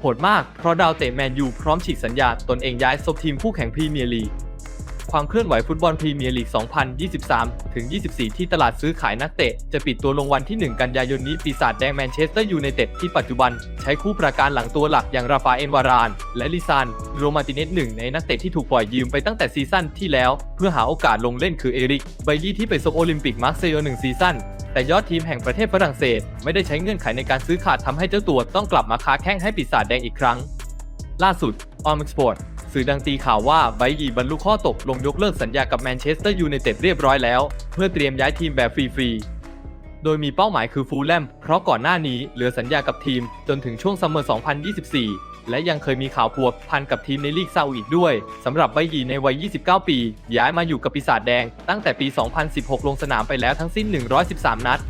โหดมากเพราะดาวเตะแมนยูพร้อมฉีกสัญญาตนเองย้ายซบทีมคู่แข่งพรีเมียร์ลีกความเคลื่อนไหวฟุตบอลพรีเมียร์ลีก 2023 ถึง 24 ที่ตลาดซื้อขายนักเตะ จะปิดตัวลงวันที่ 1 กันยายนนี้ ปีศาจแดงแมนเชสเตอร์ยูไนเต็ดที่ปัจจุบัน ใช้คู่ประการหลังตัวหลักอย่างราฟาเอลวาราน และลิซาน โรมาติเนสหนึ่งในนักเตะที่ถูกปล่อยยืมไปตั้งแต่ซีซั่นที่แล้ว เพื่อหาโอกาสลงเล่นคือเอริก ไบลี่ที่ไปซบโอลิมปิกมาร์เซโยหนึ่งซีซั่น แต่ยอดทีมแห่งประเทศฝรั่งเศสไม่ได้ใช้เงื่อนไขในการซื้อขาดทำให้เจ้าตัวต้องกลับมาค้าแข้งให้ปีศาจแดงอีกครั้ง ล่าสุดออมสปอร์ตสื่อดังตีข่าวว่าไบยีบรรลุข้อตกลงยกเลิกสัญญากับแมนเชสเตอร์ยูไนเต็ดเรียบร้อยแล้ว เพื่อเตรียมย้ายทีมแบบฟรีๆ โดยมีเป้าหมายคือฟูลแลมเพราะก่อนหน้านี้เหลือสัญญากับทีมจนถึงช่วงซัมเมอร์ 2024 และยังเคยมีข่าวพัวพันกับทีมในลีกซาอุอีกด้วยสำหรับใบยีในวัย 29 ปี ย้ายมาอยู่กับปีศาจแดง ตั้งแต่ปี 2016 ลงสนามไปแล้วทั้งสิ้น 113 นัด